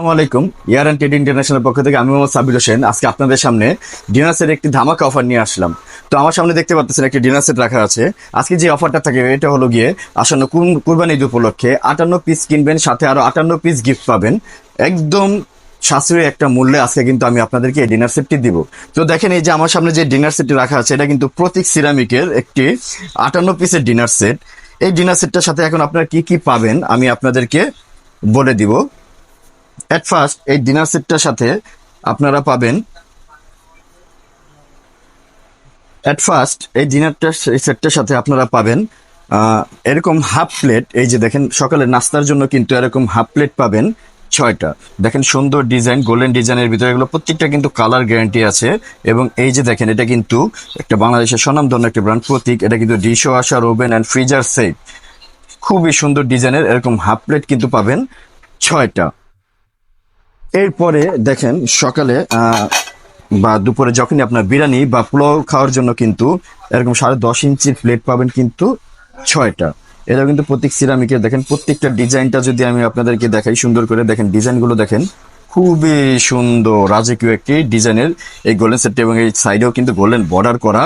আসসালামু আলাইকুম। ইয়ার and Ted international পক্ষ থেকে আমি মোহাম্মদ সাবির হোসেন। আজকে আপনাদের সামনে ডিনার সেট একটি ধামাকা অফার নিয়ে আসলাম। তো আমার সামনে দেখতে পাচ্ছেন একটি ডিনার সেট রাখা আছে। আজকে যে অফারটা থাকে, এটা হলো গিয়ে আসন্ন কুর- কুরবানি ঈদ উপলক্ষে আটান্ন পিস কিনবেন, সাথে আরও আটান্ন পিস গিফট পাবেন। একদম সাশ্রয়ী একটা মূল্যে আজকে কিন্তু আমি আপনাদেরকে এই ডিনার সেটটি দিব। তো দেখেন এই যে আমার সামনে যে ডিনার সেটটি রাখা আছে, এটা কিন্তু প্রতীক সিরামিকের একটি আটান্ন পিসের ডিনার সেট। এই ডিনার সেটটার সাথে এখন আপনারা কি কি পাবেন, আমি আপনাদেরকে বলে দিব। এট ফার্স্ট এই ডিনার সেটটার সাথে আপনারা পাবেন এট ফার্স্ট এই ডিনারটা সেটটার সাথে আপনারা পাবেন এরকম হাফ প্লেট এই যে দেখেন, সকালে নাস্তার জন্য কিন্তু এরকম হাফ প্লেট পাবেন ছয়টা। দেখেন সুন্দর ডিজাইন গোল্ডেন ডিজাইনের ভিতরে এগুলো প্রত্যেকটা কিন্তু কালার গ্যারান্টি আছে এবং এই যে দেখেন, এটা কিন্তু একটা বাংলাদেশের স্বনামধন্য একটা ব্র্যান্ড প্রতীক, এটা কিন্তু ডিশো আসার ওভেন অ্যান্ড ফ্রিজার সেট খুবই সুন্দর ডিজাইনের এরকম হাফ প্লেট কিন্তু পাবেন ছয়টা। এরপরে দেখেন সকালে বা দুপুরে যখনই আপনার বিরিয়ানি বা পোলাও খাওয়ার জন্য কিন্তু এরকম সাড়ে দশ ইঞ্চির প্লেট পাবেন কিন্তু ছয়টা। এটা কিন্তু প্রত্যেক সিরামিকের। দেখেন প্রত্যেকটা ডিজাইনটা যদি আমি আপনাদেরকে দেখাই, সুন্দর করে দেখেন ডিজাইনগুলো দেখেন, খুবই সুন্দর, রাজকীয় একটি ডিজাইনের এই গোল্ডেন সেটটি এবং এই সাইডেও কিন্তু গোল্ডেন বর্ডার করা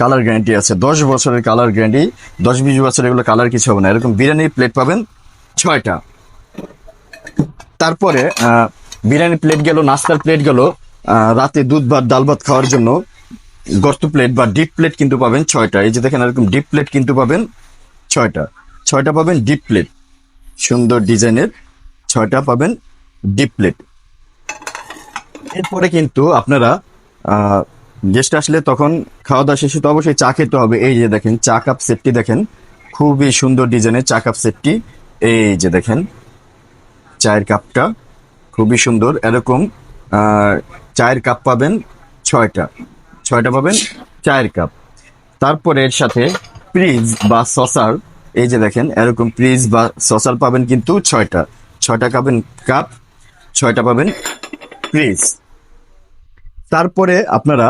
কালার গ্যারান্টি আছে। দশ বছরের কালার গ্যারান্টি দশ বিশ বছর এগুলো কালার কিছু হবে না। এরকম বিরিয়ানির প্লেট পাবেন ছয়টা। তারপরে বিরিয়ানি প্লেট গেল, নাস্তার প্লেট গেল রাতে দুধ ভাত, ডাল ভাত খাওয়ার জন্য গর্ত প্লেট বা ডিপ প্লেট কিন্তু পাবেন ছয়টা। এই যে দেখেন এরকম ডিপ প্লেট কিন্তু পাবেন ছয়টা। ছয়টা পাবেন ডিপ প্লেট সুন্দর ডিজাইনের ছয়টা পাবেন ডিপ প্লেট এরপরে কিন্তু আপনারা গেস্ট আসলে তখন খাওয়া দাওয়া শেষে তো অবশ্যই চা খেতে হবে। এই যে দেখেন, চা কাপ সেটটি দেখেন, খুবই সুন্দর ডিজাইনের চা কাপ সেটটি এই যে দেখেন চায়ের কাপটা। খুবই সুন্দর। এরকম চায়ের কাপ পাবেন ছয়টা। ছয়টা পাবেন চায়ের কাপ। তারপরে এর সাথে ফ্রিজ বা সসার, এই যে দেখেন, এরকম ফ্রিজ বা সসার পাবেন কিন্তু ছয়টা। ছয়টা পাবেন কাপ, ছয়টা পাবেন ফ্রিজ। তারপরে আপনারা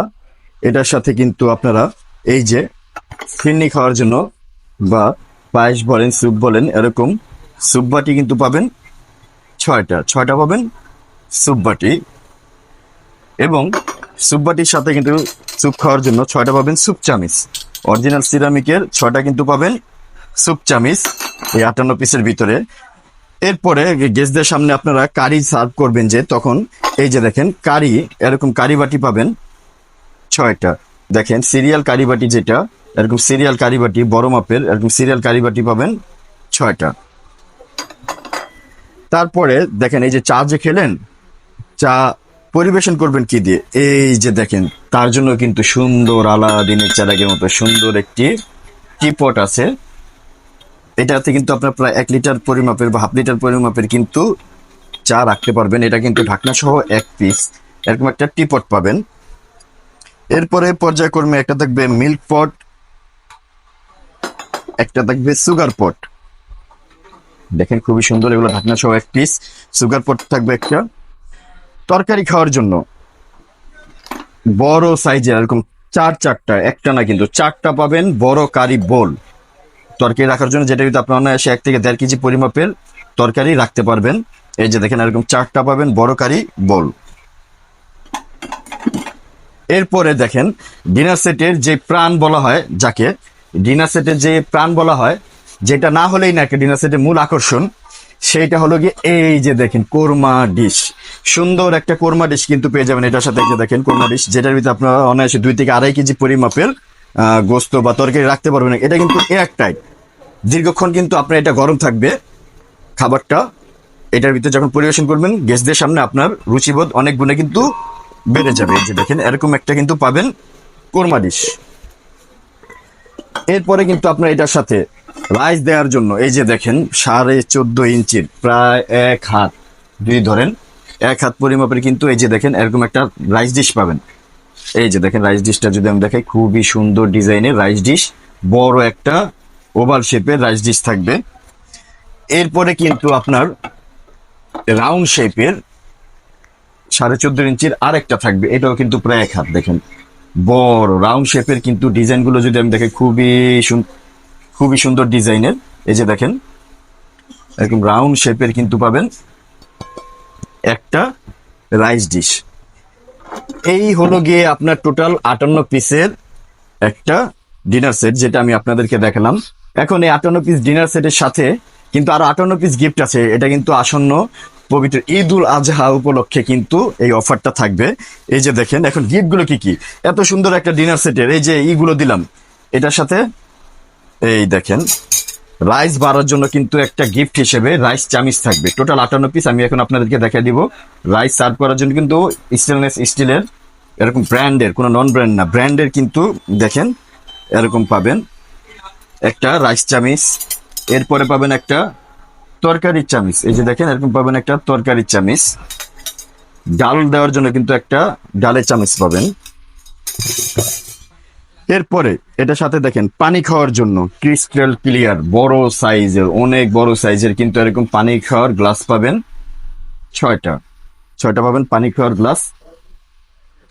এটার সাথে কিন্তু আপনারা এই যে ফিরনি খাওয়ার জন্য বা পায়েস বলেন, স্যুপ বলেন, এরকম স্যুপ বাটি কিন্তু পাবেন। ছয়টা ছয়টা পাবেন স্যুপ বাটি এবং স্যুপ বাটির সাথে কিন্তু স্যুপ খাওয়ার জন্য ছয়টা পাবেন স্যুপ চামিচ। অরিজিনাল সিরামিকের ছয়টা কিন্তু পাবেন স্যুপ চামিচ এই আটান্ন পিসের ভিতরে। এরপরে গেস্টদের সামনে আপনারা কারি সার্ভ করবেন যে তখন এই যে দেখেন কারি, এরকম কারি বাটি পাবেন ছয়টা। দেখেন সিরিয়াল কারি বাটি যেটা, এরকম সিরিয়াল কারি বাটি, বড় মাপের এরকম সিরিয়াল কারি বাটি পাবেন ছয়টা। তারপরে দেখেন, এই যে চা যে খেলেন, চা পরিবেশন করবেন কি দিয়ে? এই যে দেখেন, তার জন্য কিন্তু সুন্দর আলাদিনের চারাগের মতো সুন্দর একটি টিপট আছে। এটাতে কিন্তু আপনার প্রায় এক লিটার পরিমাপের বা হাফ লিটার পরিমাপের কিন্তু চা রাখতে পারবেন। এটা কিন্তু ঢাকনা সহ এক পিস এরকম একটা টিপট পাবেন। এরপরে পর্যায়ক্রমে একটা থাকবে মিল্ক পট, একটা থাকবে সুগার পট। দেখেন খুবই সুন্দর, এগুলো ঢাকনা সহ এক পিস সুগার পট থাকবে একটা। তরকারি খাওয়ার জন্য বড় সাইজের এরকম চার চারটা, একটা না কিন্তু চারটা পাবেন বড় কারি বোল তরকারি রাখার জন্য যেটা কিন্তু আপনার অনায়াসে এক থেকে দেড় কেজি পরিমাপের তরকারি রাখতে পারবেন। এই যে দেখেন এরকম চারটা পাবেন বড় কারি বোল এরপরে দেখেন, ডিনার সেটের যে প্রাণ বলা হয়, যাকে ডিনার সেটের যে প্রাণ বলা হয় যেটা না হলেই না ডিনার সেটের মূল আকর্ষণ, সেইটা হলো গিয়ে এই যে দেখেন, কোরমা ডিশ সুন্দর একটা কোরমা ডিশ কিন্তু পেয়ে যাবেন এটার সাথে যে দেখেন, কোরমা ডিশ যেটার ভিতরে আপনারা অনায়াসে দুই থেকে আড়াই কেজি পরিমাপের গোস্ত বা তরকারি রাখতে পারবেন। এটা কিন্তু এয়ার দীর্ঘক্ষণ কিন্তু আপনার এটা গরম থাকবে, খাবারটা। এটার ভিতরে যখন পরিবেশন করবেন গেস্টদের সামনে আপনার রুচিবোধ অনেক গুণে কিন্তু বেড়ে যাবে। যে দেখেন, এরকম একটা কিন্তু পাবেন কোরমা ডিশ এরপরে কিন্তু আপনার এটার সাথে রাইস দেওয়ার জন্য, এই যে দেখেন, সাড়ে চোদ্দ ইঞ্চির প্রায় এক হাত দুই ধরেন, এক হাত পরিমাপের কিন্তু এই যে দেখেন, এরকম একটা রাইস ডিশ পাবেন। এই যে দেখেন, রাইস ডিশটা যদি আমি দেখাই, খুবই সুন্দর ডিজাইনের রাইস ডিশ, বড় একটা ওভাল শেপের রাইস ডিশ থাকবে। এরপরে কিন্তু আপনার রাউন্ড শেপের সাড়ে চোদ্দ ইঞ্চির আরেকটা থাকবে, এটাও কিন্তু প্রায় এক হাত, দেখেন। বড় রাউন্ড শেপের কিন্তু ডিজাইনগুলো যদি আমি দেখি খুবই সুন- খুবই সুন্দর ডিজাইনের। এই যে দেখেন, এরকম রাউন্ড শেপের কিন্তু পাবেন একটা রাইস ডিশ এই হলো গিয়ে আপনার টোটাল আটান্ন পিসের একটা ডিনার সেট যেটা আমি আপনাদেরকে দেখালাম। এখন এই আটান্ন পিস ডিনার সেটের সাথে কিন্তু আরও আটান্ন পিস গিফট আছে। এটা কিন্তু আসন্ন পবিত্র ঈদ উল আজহা উপলক্ষে কিন্তু এই অফারটা থাকবে। এই যে দেখেন, এখন গিফটগুলো কি কি? এত সুন্দর একটা ডিনার সেটের এই যে ইগুলো দিলাম। এটার সাথে এই দেখেন রাইস বাড়ার জন্য কিন্তু একটা গিফট হিসেবে রাইস চামিচ থাকবে। টোটাল আটান্ন পিস আমি এখন আপনাদেরকে দেখাই দিব। রাইস সার্ভ করার জন্য কিন্তু স্টেনলেস স্টিলের এরকম ব্র্যান্ডের কোনো নন ব্র্যান্ড না ব্র্যান্ডের কিন্তু দেখেন, এরকম পাবেন। একটা রাইস চামিচ, এরপরে পাবেন একটা তরকারির চামিচ। এই যে দেখেন, এরকম পাবেন একটা তরকারির চামিচ। ডাল দেওয়ার জন্য কিন্তু একটা ডালের চামিচ পাবেন। এরপরে, এটার সাথে দেখেন, পানি খাওয়ার জন্য ক্রিস্টাল ক্লিয়ার বড় সাইজের অনেক বড় সাইজের কিন্তু এরকম পানি খাওয়ার গ্লাস পাবেন ছয়টা। ছয়টা পাবেন পানি খাওয়ার গ্লাস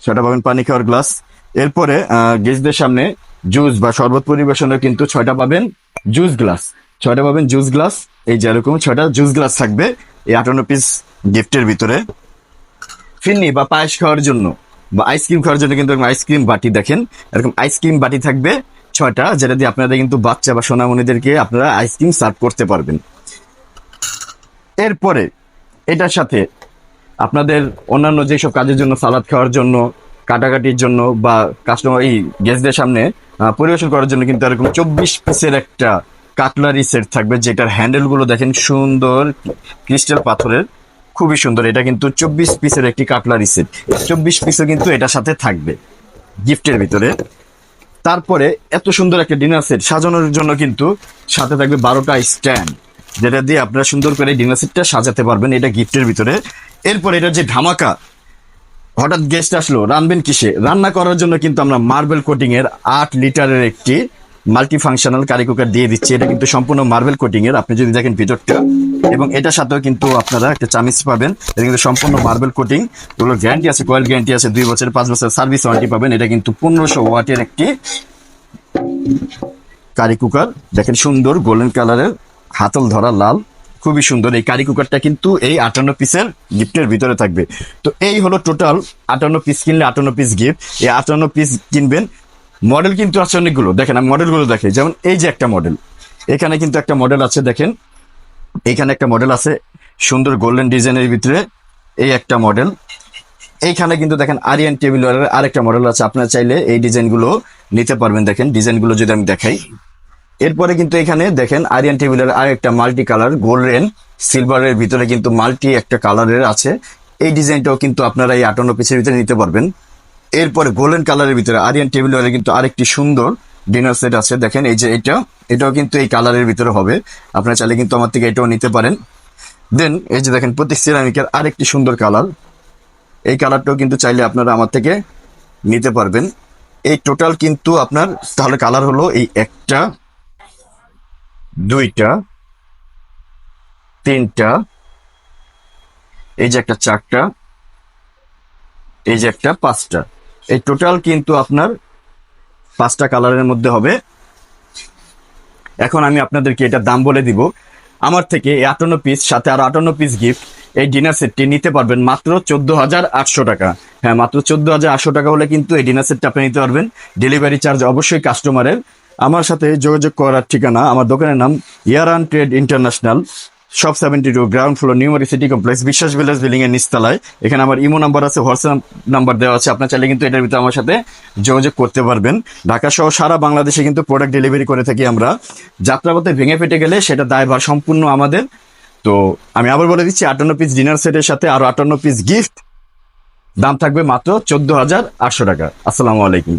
ছয়টা পাবেন পানি খাওয়ার গ্লাস এরপরে গেস্টদের সামনে জুস বা শরবত পরিবেশনের কিন্তু ছয়টা পাবেন জুস গ্লাস ছয়টা পাবেন জুস গ্লাস এই যে এরকম ছয়টা জুস গ্লাস থাকবে, এই আটান্ন পিস গিফটের ভিতরে। ফিন্নি বা পায়েস খাওয়ার জন্য বা আইসক্রিম খাওয়ার জন্য কিন্তু আইসক্রিম বাটি দেখেন। এরকম আইসক্রিম বাটি থাকবে ছয়টা, যেটা দিয়ে আপনারা কিন্তু বাচ্চা বা সোনামণিদেরকে আপনারা আইসক্রিম সার্ভ করতে পারবেন। এরপরে এটার সাথে আপনাদের অন্যান্য যেসব কাজের জন্য সালাদ খাওয়ার জন্য, কাটাকাটির জন্য বা কাস্টমার এই গেস্টদের সামনে পরিবেশন করার জন্য কিন্তু এরকম চব্বিশ পিসের একটা কাটলারি সেট থাকবে, যেটার হ্যান্ডেলগুলো দেখেন সুন্দর ক্রিস্টাল পাথরের। খুবই সুন্দর। এটা কিন্তু চব্বিশ পিসের একটি কাটলারি সেট। চব্বিশ পিসও কিন্তু এটার সাথে থাকবে গিফটের ভিতরে। তারপরে এত সুন্দর একটা ডিনার সেট সাজানোর জন্য কিন্তু সাথে থাকবে বারোটা স্ট্যান্ড, যেটা দিয়ে আপনারা সুন্দর করে ডিনার সেটটা সাজাতে পারবেন এটা গিফটের ভিতরে। এরপর এটা যে ধামাকা, হঠাৎ গেস্ট আসলো, রানবেন কিসে? রান্না করার জন্য কিন্তু আমরা মার্বেল কোটিং এর আট লিটারের একটি মাল্টি ফাংশনাল কারি কুকার দিয়ে দিচ্ছে। এটা কিন্তু সম্পূর্ণ মার্বেল কোটিং এর। আপনি যদি দেখেন ভিতরটা, এবং এটার সাথেও কিন্তু আপনারা একটা চামিচ পাবেন। এটা কিন্তু সম্পূর্ণ মার্বেল কোটিং এগুলো গ্যারান্টি আছে কয়েল গ্যারান্টি আছে, দুই বছর পাঁচ বছর সার্ভিস ওয়ারেন্টি পাবেন। এটা কিন্তু পনেরোশো ওয়াটের একটি কারি কুকার দেখেন সুন্দর গোল্ডেন কালারের হাতল ধরা লাল। খুবই সুন্দর। এই কারি কুকারটা কিন্তু এই আটান্ন পিসের গিফটের ভিতরে থাকবে। তো এই হলো টোটাল আটান্ন পিস কিনলে আটান্ন পিস গিফট এই আটান্ন পিস কিনবেন মডেল কিন্তু আছে অনেকগুলো। দেখেন, আমি মডেলগুলো দেখে যেমন এই যে একটা মডেল। এখানে কিন্তু একটা মডেল আছে, দেখেন। এইখানে একটা মডেল আছে, সুন্দর গোল্ডেন ডিজাইনের ভিতরে এই একটা মডেল। এইখানে কিন্তু দেখেন আরিয়ান টেবিল আরেকটা মডেল আছে। আপনারা চাইলে এই ডিজাইনগুলো নিতে পারবেন। দেখেন, ডিজাইনগুলো যদি আমি দেখাই। এরপরে কিন্তু এখানে দেখেন আরিয়ান টেবিলের আর একটা মাল্টি কালার গোল্ডেন সিলভারের ভিতরে কিন্তু মাল্টি একটা কালারের আছে। এই ডিজাইনটাও কিন্তু আপনারা এই আটান্ন পিসের ভিতরে নিতে পারবেন। এরপরে গোল্ডেন কালারের ভিতরে আরিয়ান টেবিলের কিন্তু আরেকটি সুন্দর ডিনার সেট আছে। দেখেন এই যে এটা, এটাও কিন্তু এই কালারের ভিতরে হবে। আপনারা চাইলে কিন্তু আমার থেকে এটাও নিতে পারেন। দেন এই যে দেখেন প্রতীক সিরামিকের আরেকটি সুন্দর কালার এই কালারটাও কিন্তু চাইলে আপনারা আমার থেকে নিতে পারবেন। এই টোটাল কিন্তু আপনার, তাহলে কালার হলো এই একটা, দুইটা, তিনটা, এই যে একটা চারটা, এই যে একটা পাঁচটা। এই টোটাল কিন্তু আপনার পাঁচটা কালারের মধ্যে হবে। এখন আমি আপনাদেরকে এটা দাম বলে দিব। আমার থেকে এই আটান্ন পিস সাথে আর আটান্ন পিস গিফট এই ডিনার সেটটি নিতে পারবেন মাত্র চোদ্দ হাজার আটশো টাকা। হ্যাঁ মাত্র চোদ্দ হাজার আটশো টাকা হলে কিন্তু এই ডিনার সেটটা আপনি নিতে পারবেন। ডেলিভারি চার্জ অবশ্যই কাস্টমারের আমার সাথে যোগাযোগ করার ঠিকানা, আমার দোকানের নাম Yaran trade international. Shop seventy two ground floor নিউমারি city complex Biswas village building এর নিচতলায়। এখানে আমার ইমো নাম্বার আছে হোয়াটসঅ্যাপ নাম্বার দেওয়া আছে। আপনার চাইলে কিন্তু এটার ভিতরে আমার সাথে যোগাযোগ করতে পারবেন। ঢাকা সহ সারা বাংলাদেশে কিন্তু প্রোডাক্ট ডেলিভারি করে থাকি আমরা। যাত্রাপথে ভেঙে ফেটে গেলে সেটা দায়ভার সম্পূর্ণ আমাদের। তো আমি আবার বলে দিচ্ছি, আটান্ন পিস ডিনার সেটের সাথে আরও আটান্ন পিস গিফট দাম থাকবে মাত্র চোদ্দ হাজার আটশো টাকা। আসসালামু আলাইকুম।